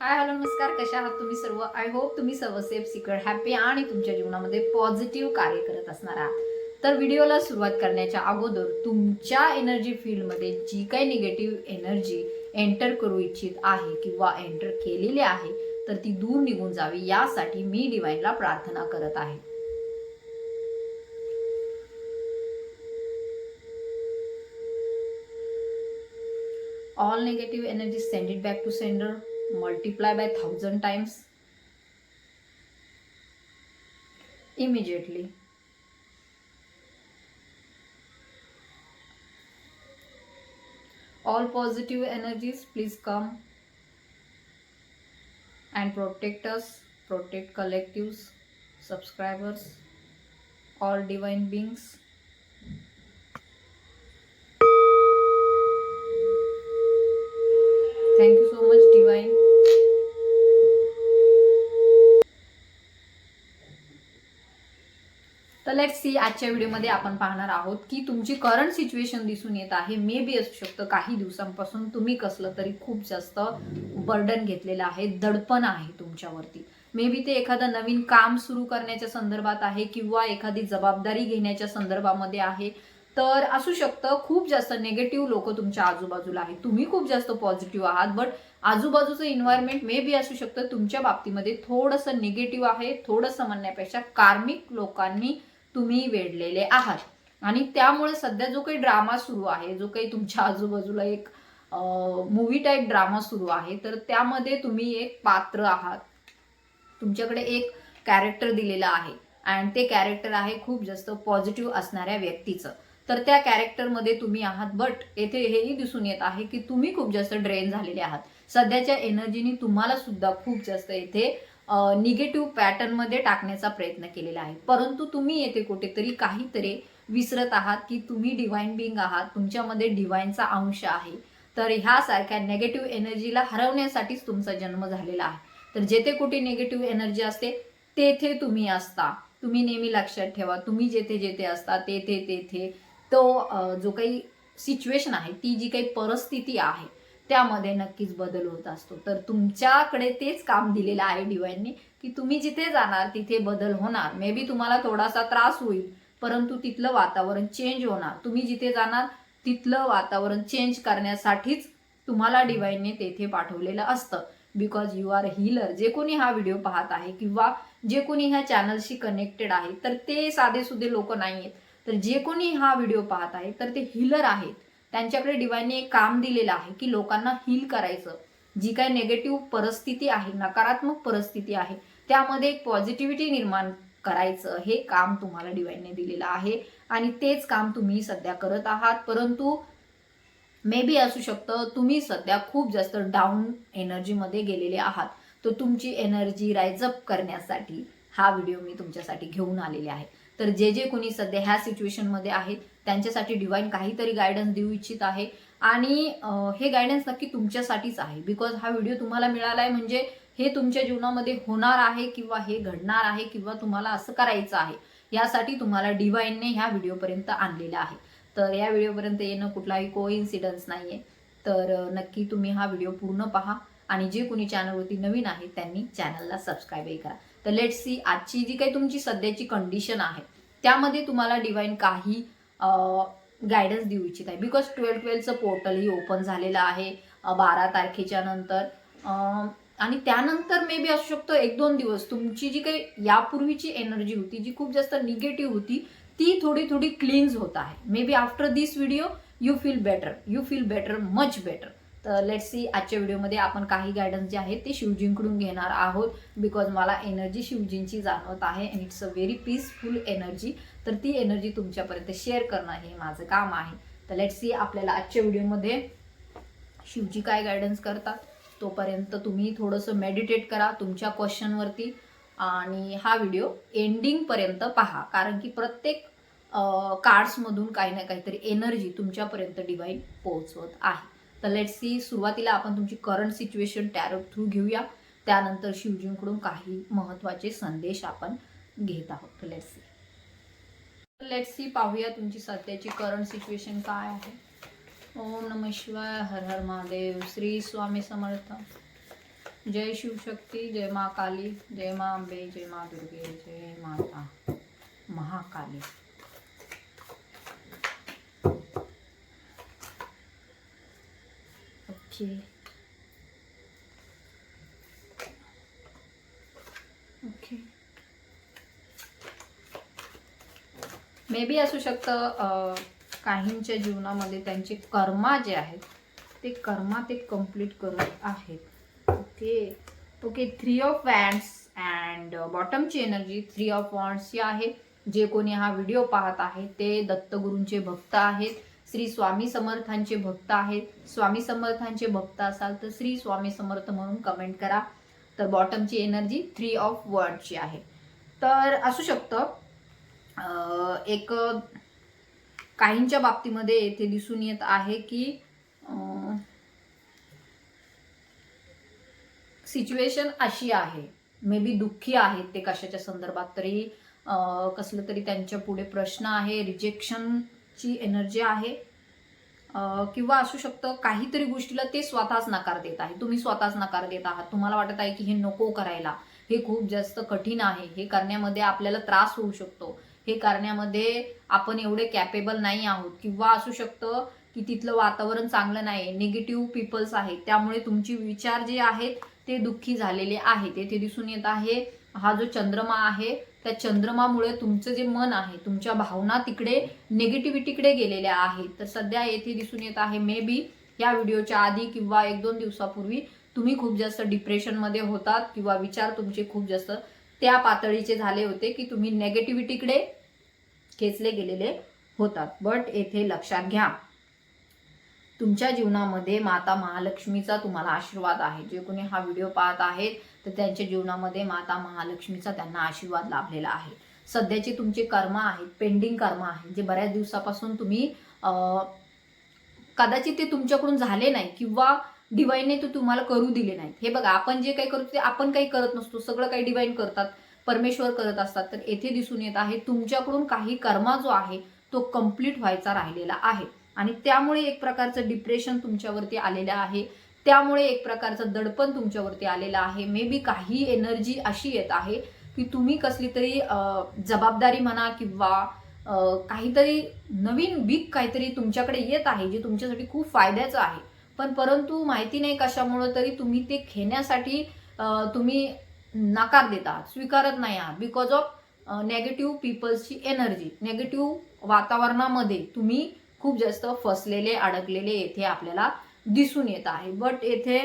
Hi hello नमस्कार. कशा आहात तुम्ही सर्व? आय होप तुम्ही सर्व सेफ सिक्युअर हॅपी आणि तुमच्या जीवनामध्ये पॉझिटिव्ह कार्य करत असणार आहात. तर व्हिडिओला सुरुवात करण्याच्या अगोदर तुमच्या एनर्जी फील्डमध्ये जी काही निगेटिव्ह एनर्जी एंटर करू इच्छित आहे किंवा एंटर केलेली आहे तर ती दूर निघून जावी यासाठी मी डिवाईनला प्रार्थना करत आहे. All negative energy send it back to sender multiply by thousand times immediately. All positive energies please come and protect us protect collectives subscribers all divine beings thank you so much divine तर let see आजच्या व्हिडिओमध्ये आपण पाहणार आहोत की तुमची current situation दिसून येत आहे. मे बी असू शकतं काही दिवसांपासून तुम्ही कसलं तरी खूप जास्त बर्डन घेतलेलं आहे दडपण आहे तुमच्यावरती. मे बी ते एखादं नवीन काम सुरू करण्याच्या संदर्भात आहे किंवा एखादी जबाबदारी घेण्याच्या संदर्भामध्ये आहे. तर असू शकतं खूप जास्त नेगेटिव्ह लोक तुमच्या आजूबाजूला आहेत. तुम्ही खूप जास्त पॉझिटिव्ह आहात बट आजूबाजूचं इन्व्हायरमेंट मे बी असू शकतं तुमच्या बाबतीमध्ये थोडंसं निगेटिव्ह आहे थोडंसं म्हणण्यापेक्षा कार्मिक लोकांनी तुम्ही वेढलेले आहात. आणि त्यामुळे सध्या जो काही ड्रामा सुरू आहे जो काही तुमच्या आजूबाजूला एक मूवी टाईप ड्रामा सुरू आहे तर त्यामध्ये तुम्ही एक पात्र आहात. तुमच्याकडे एक कॅरेक्टर दिलेलं आहे. अँड ते कॅरेक्टर आहे खूप जास्त पॉझिटिव्ह असणाऱ्या व्यक्तीचं. तर त्या कॅरेक्टरमध्ये तुम्ही आहात. बट येथे हेही दिसून येत आहे की तुम्ही खूप जास्त ड्रेन झालेले आहात. सध्याच्या एनर्जीनी तुम्हाला सुद्धा खूप जास्त येथे निगेटिव्ह पॅटर्नमध्ये टाकण्याचा प्रयत्न केलेला आहे. परंतु तुम्ही येथे कुठेतरी काहीतरी विसरत आहात की तुम्ही डिवाइन बिंग आहात. तुमच्यामध्ये डिवाइनचा अंश आहे. तर ह्यासारख्या नेगेटिव्ह एनर्जीला हरवण्यासाठीच तुमचा जन्म झालेला आहे. तर जेथे कुठे निगेटिव्ह एनर्जी असते तेथे तुम्ही असता. तुम्ही नेहमी लक्षात ठेवा. तुम्ही जेथे जेथे असता तेथे तेथे तो जो काही सिच्युएशन आहे ती जी काही परिस्थिती आहे त्यामध्ये नक्कीच बदल होत असतो. तर तुमच्याकडे तेच काम दिलेलं आहे डिवाईनने की तुम्ही जिथे जाणार तिथे बदल होणार. मे बी तुम्हाला थोडासा त्रास होईल परंतु तिथलं वातावरण चेंज होणार. तुम्ही जिथे जाणार तिथलं वातावरण चेंज करण्यासाठीच तुम्हाला डिवाईनने तेथे पाठवलेलं असतं. बिकॉज यू आर हिलर जे कोणी हा व्हिडिओ पाहत आहे किंवा जे कोणी ह्या चॅनलशी कनेक्टेड आहे तर ते साधे सुधे लोक नाही आहेत तर जे कोणी हा व्हिडिओ पाहत आहे तर ते हिलर आहेत. त्यांच्याकडे डिवाईनने एक काम दिलेलं आहे की लोकांना हील करायचं. जी काही नेगेटिव्ह परिस्थिती आहे नकारात्मक परिस्थिती आहे त्यामध्ये एक पॉझिटिव्हिटी निर्माण करायचं हे काम तुम्हाला डिवाईनने दिलेलं आहे. आणि तेच काम तुम्ही सध्या करत आहात. परंतु मे बी असू शकतं तुम्ही सध्या खूप जास्त डाऊन एनर्जीमध्ये गेलेले आहात. तर तुमची एनर्जी रायजअप करण्यासाठी हा व्हिडिओ मी तुमच्यासाठी घेऊन आलेले आहे. तर जे जे कोणी सध्या ह्या सिच्युएशनमध्ये आहेत त्यांच्यासाठी डिवाईन काहीतरी गायडन्स देऊ इच्छित आहे. आणि हे गायडन्स नक्की तुमच्यासाठीच आहे. बिकॉज हा व्हिडिओ तुम्हाला मिळाला आहे म्हणजे हे तुमच्या जीवनामध्ये होणार आहे किंवा हे घडणार आहे किंवा तुम्हाला असं करायचं आहे यासाठी तुम्हाला डिवाईनने ह्या व्हिडिओपर्यंत आणलेला आहे. तर या व्हिडिओपर्यंत येणं कुठलाही को इन्सिडन्स नाही आहे तर नक्की तुम्ही हा व्हिडिओ पूर्ण पहा. आणि जे कोणी चॅनलवरती नवीन आहे त्यांनी चॅनलला सबस्क्राईबही करा. तर लेट सी आजची जी काही तुमची सध्याची कंडिशन आहे त्यामध्ये तुम्हाला डिवाईन काही गायडन्स देऊ इच्छित आहे. बिकॉज ट्वेल्व ट्वेल्वचं पोर्टलही ओपन झालेलं आहे बारा तारखेच्या नंतर. आणि त्यानंतर मे बी असू शकतो एक दोन दिवस. तुमची जी काही यापूर्वीची एनर्जी होती जी खूप जास्त निगेटिव्ह होती ती थोडी थोडी क्लीन्स होत आहे. May be after this video you feel better you feel better much better तर लेट सी आजच्या व्हिडिओमध्ये आपण काही गायडन्स जे आहेत ते शिवजींकडून घेणार आहोत बिकॉज मला एनर्जी शिवजींची जाणवत आहे and it's a very peaceful energy तर ती एनर्जी तुमच्यापर्यंत शेअर करणं हे माझं काम आहे. तर लेट सी आपल्याला आजच्या व्हिडिओमध्ये शिवजी काय गायडन्स करतात? तोपर्यंत तुम्ही थोडंसं मेडिटेट करा तुमच्या क्वेश्चनवरती आणि हा व्हिडिओ एंडिंगपर्यंत पहा. कारण की प्रत्येक कार्ड्समधून काही ना काहीतरी एनर्जी तुमच्यापर्यंत डिवाईन पोहोचवत आहे. तर लेट सी सुरुवातीला आपण तुमची करंट सिच्युएशन टॅरो थ्रू घेऊया. त्यानंतर शिवजींकडून काही महत्त्वाचे संदेश आपण घेत आहोत. लेट सी लेट सी पाहूया तुमची सध्याची करंट सिच्युएशन काय आहे. ओम नम शिवाय हर हर महादेव श्री स्वामी समर्थ. जय शिवशक्ती जय मा काली जय मा अंबे जय मा दुर्गे जय माता Mahakali. Okay okay may be असू शकतं काहींच्या जीवनामध्ये त्यांचे कर्मा जे आहेत ते कर्मा ते कंप्लीट करत आहेत. Okay. Okay three of wands and बॉटमची energy three of wands ही आहे. जे कोणी हा व्हिडिओ पाहत आहे ते दत्तगुरूंचे भक्त आहेत. श्री स्वामी समर्थांचे भक्त आहेत. स्वामी समर्थांचे भक्त असाल तर श्री स्वामी समर्थ म्हणून कमेंट करा. तर बॉटमची एनर्जी थ्री ऑफ वर्डची आहे. तर असू शकतं एक काहींच्या बाबतीमध्ये येथे दिसून येत आहे की सिच्युएशन अशी आहे. मे बी दुःखी आहेत ते कशाच्या संदर्भात तरी कसलं तरी त्यांच्या पुढे प्रश्न आहे. रिजेक्शन ची एनर्जी आहे. किंवा असू शकतं काहीतरी गोष्टीला ते स्वतःच नकार देत आहे. तुम्ही स्वतःच नकार देत आहात. तुम्हाला वाटत आहे की हे नको करायला. हे खूप जास्त कठीण आहे. हे करण्यामध्ये आपल्याला त्रास होऊ शकतो. हे करण्यामध्ये आपण एवढे कॅपेबल नाही आहोत. किंवा असू शकतं की तिथलं वातावरण चांगलं नाही. निगेटिव्ह पीपल्स आहेत. त्यामुळे तुमचे विचार जे आहेत ते दुःखी झालेले आहेत. येथे दिसून येत आहे हा जो चंद्रमा आहे त्या चंद्रमामुळे तुमचं जे मन आहे तुमच्या भावना तिकडे निगेटिव्हिटीकडे गेलेल्या आहेत. तर सध्या येथे दिसून येत आहे मे बी या व्हिडिओच्या आधी किंवा एक दोन दिवसापूर्वी तुम्ही खूप जास्त डिप्रेशनमध्ये होतात किंवा विचार तुमचे खूप जास्त त्या पातळीचे झाले होते की तुम्ही नेगेटिव्हिटीकडे खेचले गेलेले होतात. बट येथे लक्षात घ्या तुमच्या जीवनामध्ये माता महालक्ष्मीचा तुम्हाला आशीर्वाद आहे. जे कोणी हा व्हिडिओ पाहत आहेत तर त्यांच्या जीवनामध्ये माता महालक्ष्मीचा त्यांना आशीर्वाद लाभलेला आहे. सध्याचे तुमचे कर्म आहेत पेंडिंग कर्म आहेत जे बऱ्याच दिवसापासून तुम्ही कदाचित ते तुमच्याकडून झाले नाही किंवा डिवाईनने ते तुम्हाला करू दिले नाहीत. हे बघा आपण जे काही करतो ते आपण काही करत नसतो सगळं काही डिवाईन करतात परमेश्वर करत असतात. तर येथे दिसून येत आहे तुमच्याकडून काही कर्मा जो आहे तो कंप्लीट व्हायचा राहिलेला आहे. आणि त्यामुळे एक प्रकारचं डिप्रेशन तुमच्यावरती आलेलं आहे. त्यामुळे एक प्रकारचं दडपण तुमच्यावरती आलेलं आहे. मे बी काही एनर्जी अशी येत आहे की तुम्ही कसली तरी जबाबदारी म्हणा किंवा काहीतरी नवीन वीक काहीतरी तुमच्याकडे येत आहे जे तुमच्यासाठी खूप फायद्याचं आहे. पण परंतु माहिती नाही कशामुळं तरी तुम्ही ते घेण्यासाठी तुम्ही नकार देत आहात स्वीकारत नाही आहात. बिकॉज ऑफ नेगेटिव्ह पीपल्सची एनर्जी नेगेटिव्ह वातावरणामध्ये तुम्ही खूप जास्त फसलेले अडकलेले येथे आपल्याला दिसून येत आहे. बट येथे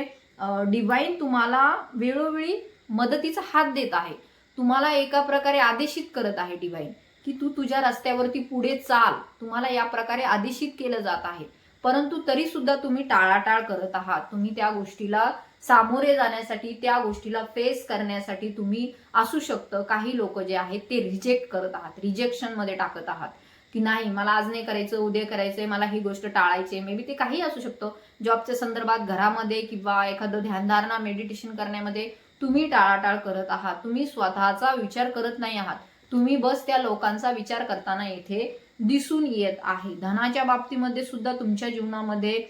डिवाईन तुम्हाला वेळोवेळी मदतीचा हात देत आहे. तुम्हाला एका प्रकारे आदेशित करत आहे डिवाईन की तू तुझ्या रस्त्यावरती पुढे चाल. तुम्हाला या प्रकारे आदेशित केलं जात आहे. परंतु तरी सुद्धा तुम्ही टाळाटाळ करत आहात. तुम्ही त्या गोष्टीला सामोरे जाण्यासाठी त्या गोष्टीला फेस करण्यासाठी तुम्ही असू शकतं. काही लोक जे आहेत ते रिजेक्ट करत आहात. रिजेक्शनमध्ये टाकत आहात. की नाही मला आज नाही करायचं उद्या करायचंय मला ही गोष्ट टाळायची मे बी ते काही असू शकतं. जॉबच्या संदर्भात घरामध्ये किंवा एखादं ध्यानधारणा मेडिटेशन करण्यामध्ये तुम्ही टाळाटाळ करत आहात. तुम्ही स्वतःचा विचार करत नाही आहात. तुम्ही बस त्या लोकांचा विचार करताना येथे दिसून येत आहे. धनाच्या बाबतीमध्ये सुद्धा तुमच्या जीवनामध्ये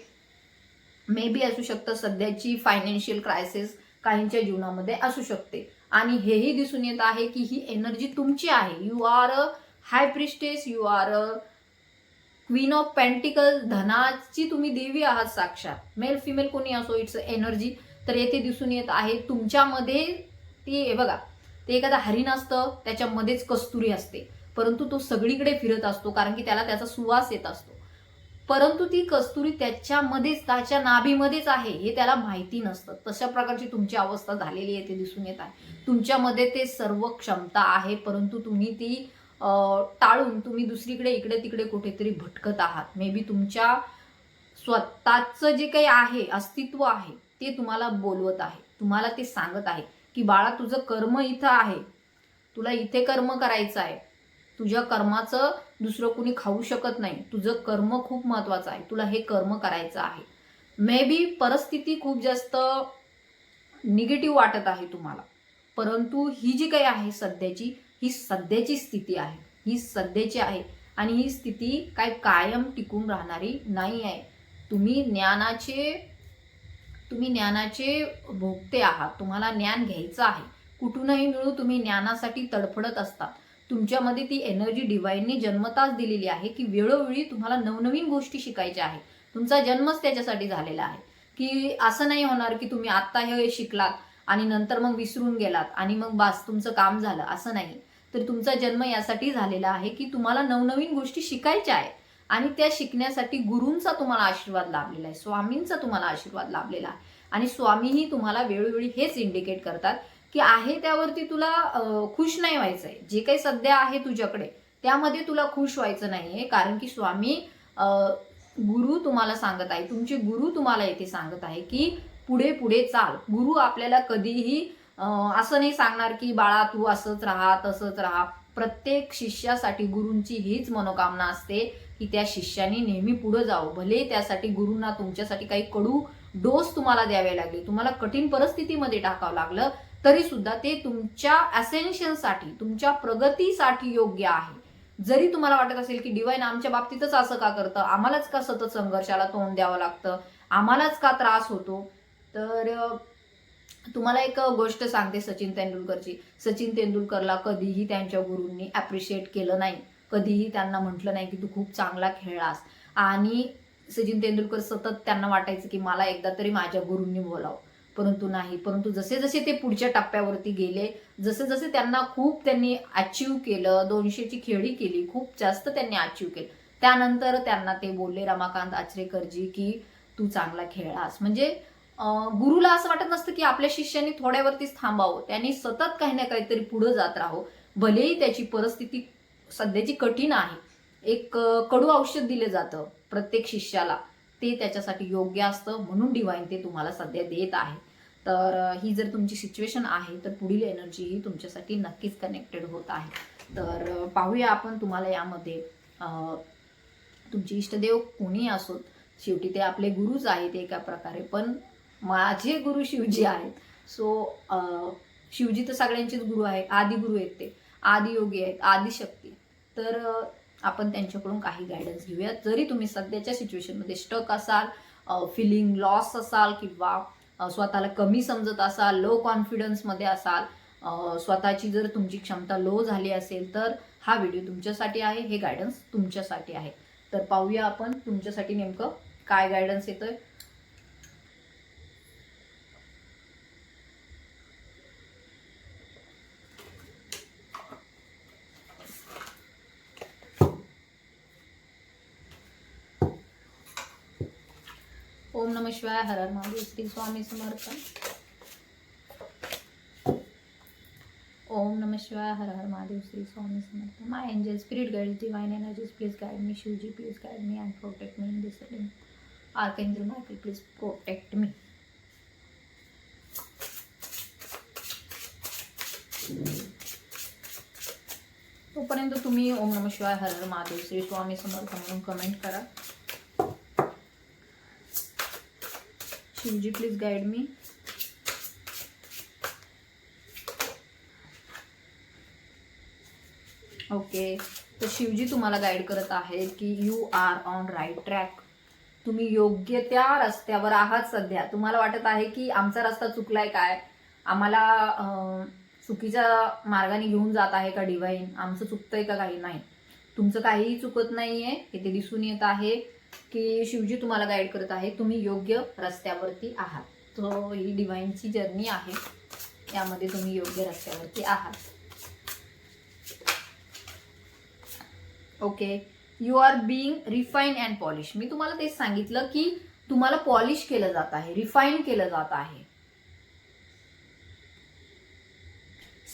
मे बी असू शकतं. सध्याची फायनान्शियल क्रायसिस काहींच्या जीवनामध्ये असू शकते. आणि हेही दिसून येत आहे की ही एनर्जी तुमची आहे. You are a high priestess you are a queen of pentacle धनाची तुम्ही देवी आहात साक्षात. मेल फिमेल कोणी असो इट्स एनर्जी तर येथे दिसून येत आहे तुमच्यामध्ये ती बघा ते एखादा हरिण असतं त्याच्यामध्येच कस्तुरी असते. परंतु तो सगळीकडे फिरत असतो कारण की त्याला त्याचा सुवास येत असतो. परंतु ती कस्तुरी त्याच्यामध्येच त्याच्या नाभीमध्येच आहे हे त्याला माहिती नसतं. तशा प्रकारची तुमची अवस्था झालेली आहे ते दिसून येत आहे. तुमच्यामध्ये ते सर्व क्षमता आहे परंतु तुम्ही ती टाळून तुम्ही दुसरीकडे इकडे तिकडे कुठेतरी भटकत आहात. मे बी तुमच्या स्वतःचं जे काही आहे अस्तित्व आहे ते तुम्हाला बोलवत आहे. तुम्हाला ते सांगत आहे की बाळा तुझं कर्म इथं आहे. तुला इथे कर्म करायचं आहे. तुझ्या कर्माचं दुसरं कुणी खाऊ शकत नाही. तुझं कर्म खूप महत्त्वाचं आहे. तुला हे कर्म करायचं आहे. मे बी परिस्थिती खूप जास्त निगेटिव्ह वाटत आहे तुम्हाला. परंतु ही जी काही आहे सध्याची ही सध्याची स्थिती आहे. ही सध्याची आहे. आणि ही स्थिती काय कायम टिकून राहणारी नाही आहे. तुम्ही ज्ञानाचे तुम्ही ज्ञानाचे भोगते आहात. तुम्हाला ज्ञान घ्यायचं आहे. कुठूनही मिळू तुम्ही ज्ञानासाठी तडफडत असतात तुमच्यामध्ये ती एनर्जी डिवाईनने जन्मताच दिलेली आहे की वेळोवेळी तुम्हाला नवनवीन गोष्टी शिकायच्या आहे तुमचा जन्मच त्याच्यासाठी झालेला आहे. की असं नाही होणार की तुम्ही आत्ता हे शिकलात आणि नंतर मग विसरून गेलात आणि मग बास तुमचं काम झालं. असं नाही. तर तुमचा जन्म यासाठी झालेला आहे की तुम्हाला नवनवीन गोष्टी शिकायच्या आहे आणि त्या शिकण्यासाठी गुरूंचा तुम्हाला आशीर्वाद लाभलेला आहे स्वामींचा तुम्हाला आशीर्वाद लाभलेला आहे. आणि स्वामीही तुम्हाला वेळोवेळी हेच इंडिकेट करतात की आहे त्यावरती तुला खुश नाही व्हायचंय. जे काही सध्या आहे तुझ्याकडे त्यामध्ये तुला खुश व्हायचं नाही आहे कारण की स्वामी गुरु तुम्हाला सांगत आहे. तुमचे गुरु तुम्हाला येथे सांगत आहे की पुढे पुढे चाल. गुरु आपल्याला कधीही असं नाही सांगणार की बाळा तू असंच राहा तसंच राहा. प्रत्येक शिष्यासाठी गुरूंची हीच मनोकामना असते की त्या शिष्याने नेहमी पुढे जावं. भले त्यासाठी गुरूंना तुमच्यासाठी काही कडू डोस तुम्हाला द्यावे लागले तुम्हाला कठीण परिस्थितीमध्ये टाकावं लागलं तरी सुद्धा ते तुमच्या असेन्शनसाठी तुमच्या प्रगतीसाठी योग्य आहे. जरी तुम्हाला वाटत असेल की डिवाईन आमच्या बाबतीतच असं का करतं आम्हालाच का सतत संघर्षाला तोंड द्यावं लागतं आम्हालाच का त्रास होतो तर तुम्हाला एक गोष्ट सांगते सचिन तेंडुलकरची. सचिन तेंडुलकरला कधीही त्यांच्या गुरूंनी ॲप्रिशिएट केलं नाही. कधीही त्यांना म्हटलं नाही की तू खूप चांगला खेळलास. आणि सचिन तेंडुलकर सतत त्यांना वाटायचं की मला एकदा तरी माझ्या गुरूंनी बोलावं. परंतु नाही. परंतु जसे जसे ते पुढच्या टप्प्यावरती गेले जसे जसे त्यांना खूप त्यांनी अचीव केलं दोनशेची खेळी केली खूप जास्त त्यांनी अचीव केलं. त्यानंतर त्यांना ते बोलले रमाकांत आचरेकरजी की तू चांगला खेळलास. म्हणजे गुरुला असं वाटत नसतं की आपल्या शिष्याने थोड्यावरतीच थांबावं. त्यांनी सतत काही ना काहीतरी पुढे जात राहो भलेही त्याची परिस्थिती सध्याची कठीण आहे. एक कडू औषध दिलं जातं प्रत्येक शिष्याला. ते त्याच्यासाठी योग्य असतं म्हणून डिवाईन ते तुम्हाला सध्या देत आहे. तर ही जर तुमची सिच्युएशन आहे तर पुढील एनर्जी ही तुमच्यासाठी नक्कीच कनेक्टेड होत आहे. तर पाहूया आपण तुम्हाला यामध्ये तुमचे इष्टदेव कोणी असोत? शेवटी ते आपले गुरुच आहेत एका प्रकारे. पण माझे गुरु शिवजी आहेत. सो शिवजी तर सगळ्यांचेच गुरु आहे आदि गुरु आहेत ते. आदियोगी आहेत. आदिशक्ती तर आपण त्यांच्याकडून काही गायडन्स घेऊया. जरी तुम्ही सध्याच्या सिच्युएशनमध्ये स्टक असाल फिलिंग लॉस असाल किंवा स्वतःला कमी समजत असाल लो कॉन्फिडन्समध्ये असाल स्वतःची जर तुमची क्षमता लो झाली असेल तर हा व्हिडिओ तुमच्यासाठी आहे. हे गायडन्स तुमच्यासाठी आहे. तर पाहूया आपण तुमच्यासाठी नेमकं काय गायडन्स येतं ओम नम शिवाय, हर हर महादेव, श्री स्वामी समर्थ ओम नम शिवाय, हर हर Mahadev, Shri Swami Samarth my angel spirit guide divine energies please guide me Shivji please guide me and protect me in this archangel Michael please protect me तोपर्यंत तुम्ही ओम नम शिवाय, हर हर महादेव, श्री स्वामी समर्थ म्हणून कमेंट करा. Shivji please guide me okay तर शिवजी तुम्हाला गाईड करत आहेत की you are on right track तुम्ही योग्य त्या रस्त्यावर आहात सध्या. तुम्हाला वाटत आहे की आमचा रस्ता चुकलाय काय? आम्हाला चुकीच्या मार्गाने घेऊन जात आहे का डिवाईन आमचं चुकतंय का काही? नाही. तुमचं काहीही चुकत नाहीये. इथे दिसून येत आहे. की शिवजी तुम्हाला गाईड करत आहे. तुम्ही योग्य रस्त्यावरती आहात. तो ही डिवाईनची जर्नी आहे. त्यामध्ये तुम्ही योग्य रस्त्यावरती आहात. Okay you are being refine and polish मी तुम्हाला तेच सांगितलं की तुम्हाला पॉलिश केलं जात आहे. रिफाईन केलं जात आहे.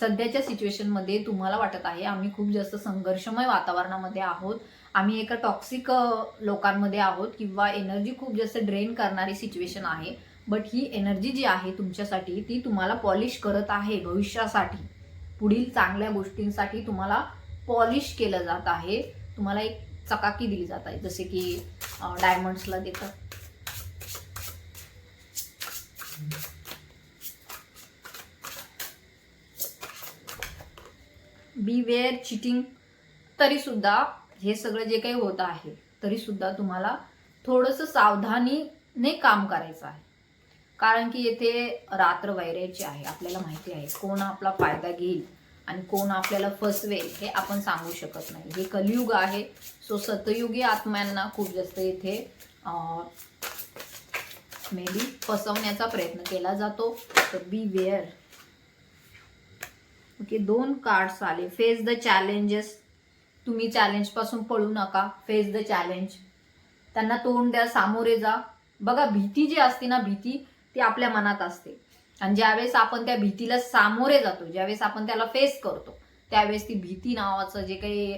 सध्याच्या सिच्युएशनमध्ये तुम्हाला वाटत आहे आम्ही खूप जास्त संघर्षमय वातावरणामध्ये आहोत. आम्ही एका टॉक्सिक लोकांमध्ये आहोत किंवा एनर्जी खूप जास्त ड्रेन करणारी सिच्युएशन आहे. बट ही एनर्जी जी आहे तुमच्यासाठी ती तुम्हाला पॉलिश करत आहे भविष्यासाठी. पुढील चांगल्या गोष्टींसाठी तुम्हाला पॉलिश केलं जात आहे. तुम्हाला एक चकाकी दिली जात आहे जसे की डायमंड्सला देतात. बी वेअर चिटिंग तरी सुद्धा हे सगळं जे काही होत आहे तरी सुद्धा तुम्हाला थोडंसं सावधानीने काम करायचं आहे. कारण की येथे रात्र वैरायची आहे आपल्याला माहिती आहे कोण आपला फायदा घेईल आणि कोण आपल्याला फसवेल हे आपण सांगू शकत नाही. हे कलियुग आहे सो सतयुगी आत्म्यांना खूप जास्त इथे मे बी फसवण्याचा प्रयत्न केला जातो. तर बी वेअर ओके दोन कार्ड्स आले. फेस द चॅलेंजेस तुम्ही चॅलेंजपासून पळू नका. फेस द चॅलेंज त्यांना तोंड द्या सामोरे जा. बघा भीती जी असते ना भीती ती आपल्या मनात असते. आणि ज्यावेळेस आपण त्या भीतीला सामोरे जातो ज्यावेळेस आपण त्याला फेस करतो त्यावेळेस ती भीती नावाचं जे काही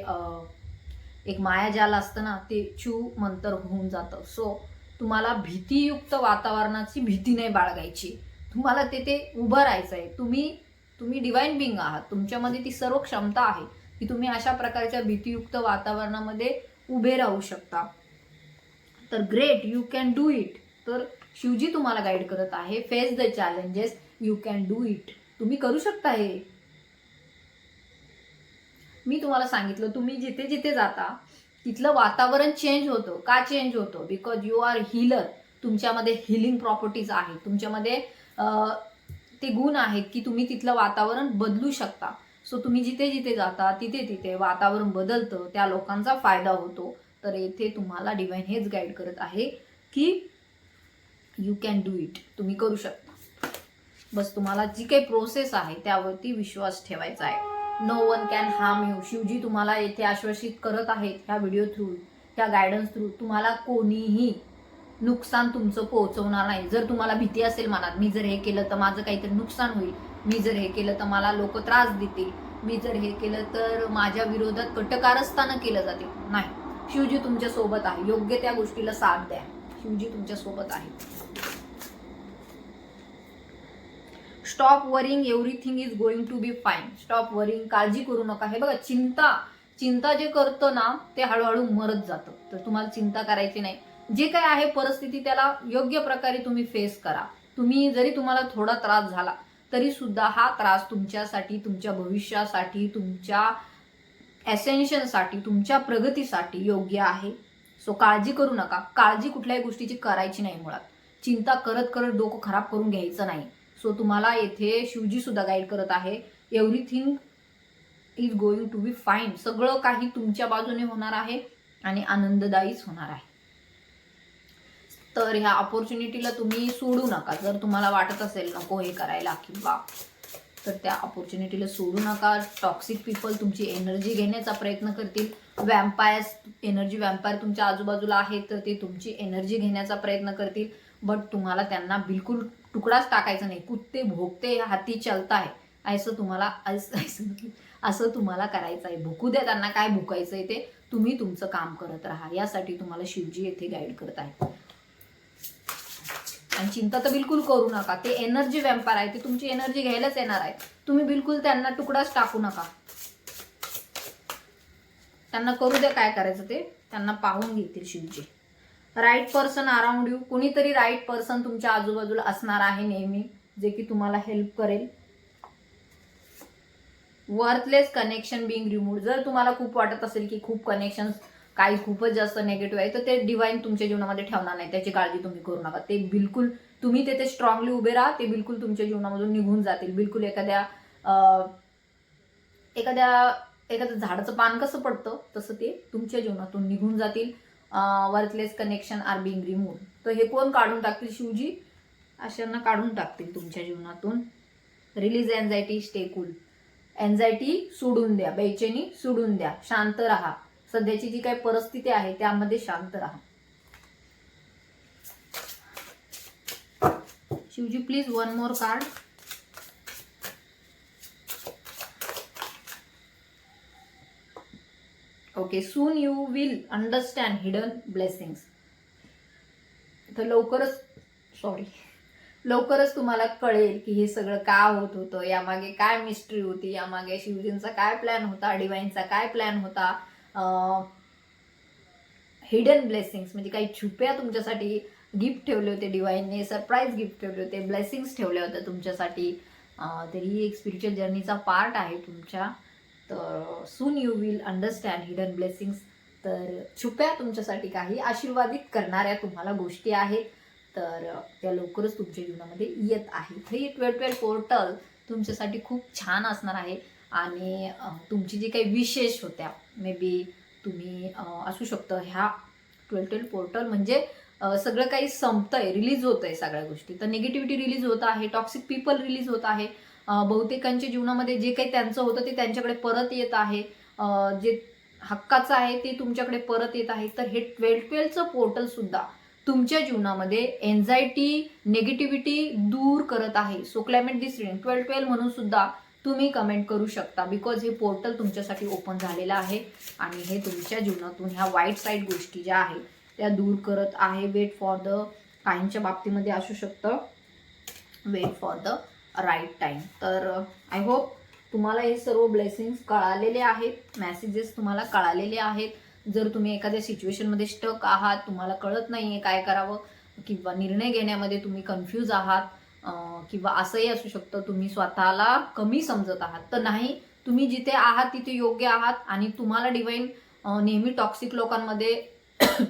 एक मायाजाल असतं ना ते चू मंतर होऊन जातं. सो तुम्हाला भीतीयुक्त वातावरणाची भीती नाही बाळगायची. तुम्हाला तेथे उभं राहायचं आहे तुम्ही तुम्ही डिवाईन बिंग आहात. तुमच्यामध्ये ती सर्व क्षमता आहे. की तुम्ही अशा प्रकारच्या भीतीयुक्त वातावरणामध्ये उभे राहू शकता. तर great you can do it तर शिवजी तुम्हाला गाईड करत आहे. Face the challenges you can do it तुम्ही करू शकता हे. मी तुम्हाला सांगितलं तुम्ही जिथे जिथे जाता तिथलं वातावरण चेंज होतं. का चेंज होतं? बिकॉज यू आर हिलर तुमच्यामध्ये हिलिंग प्रॉपर्टीज आहेत. तुमच्यामध्ये ते गुण आहेत की तुम्ही तिथलं वातावरण बदलू शकता. सो तुम्ही जिथे जिथे जाता तिथे तिथे वातावरण बदलतं त्या लोकांचा फायदा होतो. तर येथे तुम्हाला डिवाईन हेच गाईड करत आहे की यू कॅन डू इट तुम्ही करू शकता. बस तुम्हाला जी काही प्रोसेस आहे त्यावरती विश्वास ठेवायचा आहे. No one can harm you Shivji तुम्हाला येथे आश्वासित करत आहेत ह्या व्हिडिओ थ्रू ह्या गायडन्स थ्रू तुम्हाला कोणीही नुकसान तुमचं पोहोचवणार नाही. जर तुम्हाला भीती असेल मनात मी जर हे केलं तर माझं काहीतरी नुकसान होईल. मी जर हे केलं तर मला लोक त्रास देतील. मी जर हे केलं तर माझ्या विरोधात कटकारस्थानं केलं जातील. नाही. शिवजी तुमच्यासोबत आहे. योग्य त्या गोष्टीला साथ द्या. शिवजी तुमच्यासोबत आहे. Stop worrying everything is going to be fine stop worrying काळजी करू नका. हे बघा चिंता चिंता जे करतं ना ते हळूहळू मरत जातं. तर तुम्हाला चिंता करायची नाही. जे काय आहे परिस्थिती त्याला योग्य प्रकारे तुम्ही फेस करा. तुम्ही जरी तुम्हाला थोडा त्रास झाला तरी सुद्धा हा त्रास तुमच्यासाठी तुमच्या भविष्यासाठी तुमच्या ॲसेन्शनसाठी तुमच्या प्रगतीसाठी योग्य आहे. सो काळजी करू नका. काळजी कुठल्याही गोष्टीची करायची नाही मुळात. चिंता करत करत डोकं खराब करून घ्यायचं नाही. सो तुम्हाला येथे शिवजी सुद्धा गाईड करत आहे. Everything is going to be fine सगळं काही तुमच्या बाजूने होणार आहे आणि आनंददायीच होणार आहे. तर ह्या ऑपॉर्च्युनिटीला तुम्ही सोडू नका. जर तुम्हाला वाटत असेल नको हे करायला किंवा तर त्या ऑपॉर्च्युनिटीला सोडू नका. टॉक्सिक पीपल तुमची एनर्जी घेण्याचा प्रयत्न करतील. वॅम्पायर्स एनर्जी वॅम्पायर तुमच्या आजूबाजूला आहेत तर ते तुमची एनर्जी घेण्याचा प्रयत्न करतील. बट तुम्हाला त्यांना बिलकुल तुकडाच टाकायचा नाही. कुत्ते भोगते हाती चलता आहे असं तुम्हाला असं असं- असं तुम्हाला करायचं आहे. भुकू द्या त्यांना काय भुकायचं आहे ते. तुम्ही तुमचं काम करत राहा. यासाठी तुम्हाला शिवजी येथे गाईड करत आहे आणि चिंता तर बिलकुल करू नका. ते एनर्जी व्यापार आहे ते तुमची एनर्जी घ्यायलाच येणार आहे. तुम्ही बिलकुल त्यांना तुकडाच टाकू नका. त्यांना करू द्या काय करायचं ते. त्यांना पाहून घेतील Shivji. Right person around you कुणीतरी राईट पर्सन तुमच्या आजूबाजूला असणार आहे नेहमी जे की तुम्हाला हेल्प करेल. वर्थलेस कनेक्शन बिंग रिमूव्ह जर तुम्हाला खूप वाटत असेल की खूप कनेक्शन काही खूपच जास्त निगेटिव्ह आहे तर ते डिवाईन तुमच्या जीवनामध्ये ठेवणार नाही. त्याची काळजी तुम्ही करू नका. ते बिलकुल तुम्ही तेथे स्ट्रॉंगली उभे राहा ते बिलकुल तुमच्या जीवनामधून निघून जातील. बिलकुल एखाद्या एखाद्या एखादं झाडाचं पान कसं पडतं तसं ते तुमच्या जीवनातून निघून जातील. Worthless connection are being remove तर हे कोण काढून टाकतील शिवजी? अशांना काढून टाकतील तुमच्या जीवनातून. Release anxiety stay cool anxiety सोडून द्या. बेचैनी सोडून द्या. शांत राहा. सध्याची जी काही परिस्थिती आहे त्यामध्ये शांत राहा. Shivji please one more card okay soon you will understand hidden blessings तर लवकरच सॉरी लवकरच तुम्हाला कळेल की हे सगळं का होत होतं यामागे काय मिस्ट्री होती यामागे शिवजींचा काय प्लॅन होता डिवाईनचा काय प्लॅन होता. हिडन ब्लेसिंग्स म्हणजे काही छुप्या तुमच्यासाठी गिफ्ट ठेवले होते डिवाईनने सरप्राईज गिफ्ट ठेवले होते ब्लेसिंग्स ठेवल्या होत्या तुमच्यासाठी. अं, तर ही एक स्पिरिच्युअल जर्नीचा पार्ट आहे तुमच्या. तर soon you will understand hidden blessings तर छुप्या तुमच्यासाठी काही आशीर्वादित करणाऱ्या तुम्हाला गोष्टी आहेत. तर त्या लवकरच तुमच्या जीवनामध्ये येत आहे थ्री ट्वेल्व ट्वेल्व पोर्टल तुमच्यासाठी खूप छान असणार आहे. आणि तुमची जी काही विशेष होत्या मे बी तुम्ही असू शकतं ह्या ट्वेल्व ट्वेल्व पोर्टल म्हणजे सगळं काही संपतंय रिलीज होत आहे सगळ्या गोष्टी. तर निगेटिव्हिटी रिलीज होत आहे टॉक्सिक पीपल रिलीज होत आहे बहुतेकांच्या जीवनामध्ये जे काही त्यांचं होतं ते त्यांच्याकडे परत येत आहे जे हक्काचं आहे ते तुमच्याकडे परत येत आहे. तर हे ट्वेल्व ट्वेल्वचं पोर्टल सुद्धा तुमच्या जीवनामध्ये एन्झायटी निगेटिव्हिटी दूर करत आहे. So climate this twelve twelve म्हणून सुद्धा तुम्ही कमेंट करू शकता. बिकॉज हे पोर्टल तुमच्यासाठी ओपन झालेलं आहे आणि हे तुमच्या जीवनातून ह्या वाईट साईड गोष्टी ज्या आहेत त्या दूर करत आहे. वेट फॉर द काहींच्या बाबतीमध्ये असू शकतं. Wait for the right time तर आय होप तुम्हाला हे सर्व ब्लेसिंग्स कळालेले आहेत. मेसेजेस तुम्हाला कळालेले आहेत. जर तुम्ही एखाद्या सिच्युएशनमध्ये स्टक आहात तुम्हाला कळत नाही आहे काय करावं किंवा निर्णय घेण्यामध्ये तुम्ही कन्फ्यूज आहात किंवा असंही असू शकतं तुम्ही स्वतःला कमी समजत आहात. तर नाही तुम्ही जिथे आहात तिथे योग्य आहात आणि तुम्हाला डिवाईन नेहमी टॉक्सिक लोकांमध्ये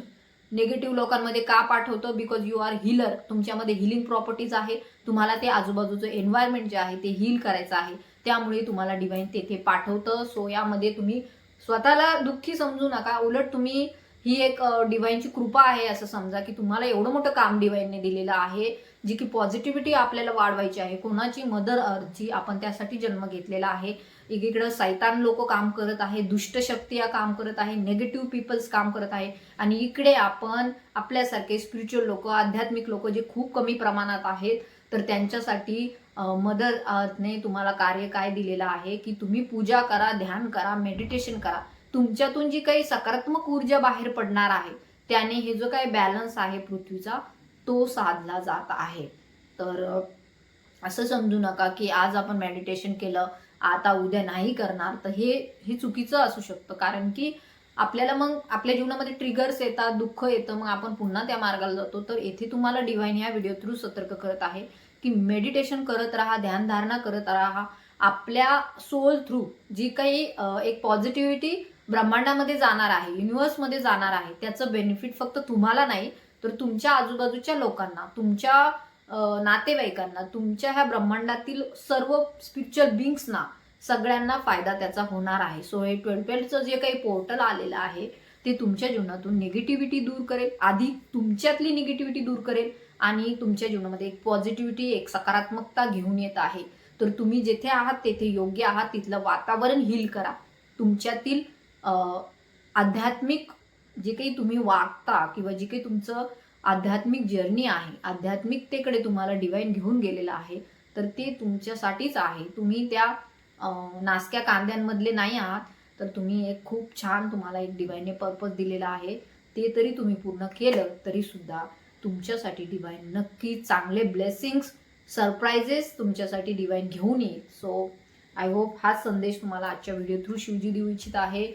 निगेटिव्ह लोकांमध्ये का पाठवतं? बिकॉज यू आर हिलर तुमच्यामध्ये हिलिंग प्रॉपर्टीज आहे. तुम्हाला ते आजूबाजूचं एन्व्हायरमेंट जे आहे ते हील करायचं आहे. त्यामुळे तुम्हाला डिवाईन तेथे पाठवतं. सो यामध्ये तुम्ही स्वतःला दुःखी समजू नका. उलट तुम्ही ही एक डिवाईनची कृपा आहे असं समजा की तुम्हाला एवढं मोठं काम डिवाईनने दिलेलं आहे. जी की पॉझिटिव्हिटी आपल्याला वाढवायची आहे. कोणाची मदर अर्थची आपण त्यासाठी जन्म घेतलेला आहे एकीकडं सैतान लोक काम करत आहे दुष्टशक्ती या काम करत आहे नेगेटिव्ह पीपल्स काम करत आहे. आणि इकडे आपण आपल्यासारखे स्पिरिच्युअल लोक आध्यात्मिक लोक जे खूप कमी प्रमाणात आहेत तर त्यांच्यासाठी मदर अर्थने तुम्हाला कार्य काय दिलेलं आहे की तुम्ही पूजा करा ध्यान करा मेडिटेशन करा. तुमच्यातून जी काही सकारात्मक ऊर्जा बाहेर पडणार आहे त्याने हे जो काही बॅलन्स आहे पृथ्वीचा तो साधला जात आहे. तर असं समजू नका की आज आपण मेडिटेशन केलं आता उद्या नाही करणार. तर हे हे चुकीचं असू शकतं. कारण की आपल्याला मग आपल्या जीवनामध्ये ट्रिगर्स येतात दुःख येतं. मग आपण पुन्हा त्या मार्गाला जातो. तर येथे तुम्हाला डिवाईन ह्या व्हिडिओ थ्रू सतर्क करत आहे की मेडिटेशन करत राहा ध्यानधारणा करत राहा. आपल्या सोल थ्रू जी काही एक पॉझिटिव्हिटी ब्रह्मांडामध्ये जाणार आहे युनिव्हर्समध्ये जाणार आहे त्याचं बेनिफिट फक्त तुम्हाला नाही तर तुमच्या आजूबाजूच्या लोकांना तुमच्या नातेवाईकांना तुमच्या ह्या ब्रह्मांडातील सर्व स्पिरिच्युअल बिंग्सना सगळ्यांना फायदा त्याचा होणार आहे. सो हे ट्वेल्व ट्वेल्वचं जे काही पोर्टल आलेलं आहे ते तुमच्या जीवनातून निगेटिव्हिटी दूर करेल आधी तुमच्यातली निगेटिव्हिटी दूर करेल आणि तुमच्या जीवनामध्ये एक पॉझिटिव्हिटी एक सकारात्मकता घेऊन येत आहे. तर तुम्ही जेथे आहात तेथे योग्य आहात तिथलं वातावरण हील करा. तुमच्यातील आध्यात्मिक जे काही तुम्ही वागता किंवा जे काही तुमचं आध्यात्मिक जर्नी आहे आध्यात्मिकतेकडे तुम्हाला डिवाईन घेऊन गेलेलं आहे तर ते तुमच्यासाठीच आहे. तुम्ही त्या नासक्या कांद्यांमधले नाही आहात तर तुम्ही एक खूप छान तुम्हाला एक डिवाईनने पर्पज दिलेला आहे. ते तरी तुम्ही पूर्ण केलं तरी सुद्धा तुमच्यासाठी डिवाईन नक्की चांगले ब्लेसिंग्स सरप्राइजेस तुमच्यासाठी डिवाईन घेऊन येईल. सो आय होप हाच संदेश तुम्हाला आजच्या व्हिडिओ थ्रू शिवजी देऊ इच्छित आहे.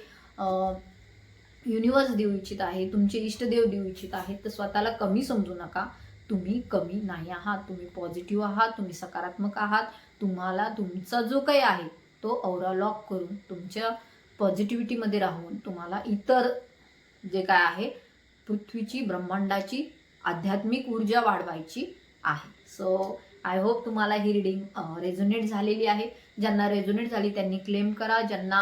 युनिवर्स देऊ इच्छित आहे तुमचे इष्टदेव देऊ इच्छित आहेत तर स्वतःला कमी समजू नका. तुम्ही कमी नाही आहात तुम्ही पॉझिटिव्ह आहात तुम्ही सकारात्मक आहात. तुम्हाला तुमचा जो काही आहे तो औरालॉक करून तुमच्या पॉझिटिव्हिटीमध्ये राहून तुम्हाला इतर जे काय आहे पृथ्वीची ब्रह्मांडाची आध्यात्मिक ऊर्जा वाढवायची आहे. सो आय होप तुम्हाला ही रिडिंग रेझोनेट झालेली आहे. ज्यांना रेझोनेट झाली त्यांनी क्लेम करा. ज्यांना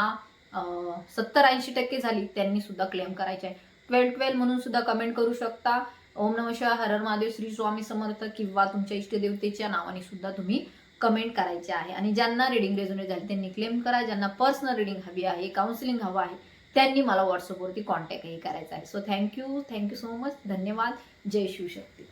सत्तर ऐंशी टक्के झाली. त्यांनी सुद्धा क्लेम करायचे. आहे ट्वेल्व ट्वेल्व म्हणून सुद्धा कमेंट करू शकता. ओम नम शिवाय हरर महादेव श्री स्वामी समर्थ किंवा तुमच्या इष्टदेवतेच्या नावाने सुद्धा तुम्ही कमेंट करायचे आहे. आणि ज्यांना रिडिंग रेझोनेट झाली त्यांनी क्लेम करा. ज्यांना पर्सनल रिडिंग हवी आहे काउन्सिलिंग हवं आहे त्यांनी मला व्हॉट्सअपवरती कॉन्टॅक्टही करायचा आहे. So thank you thank you so much धन्यवाद. जय शिवशक्ती.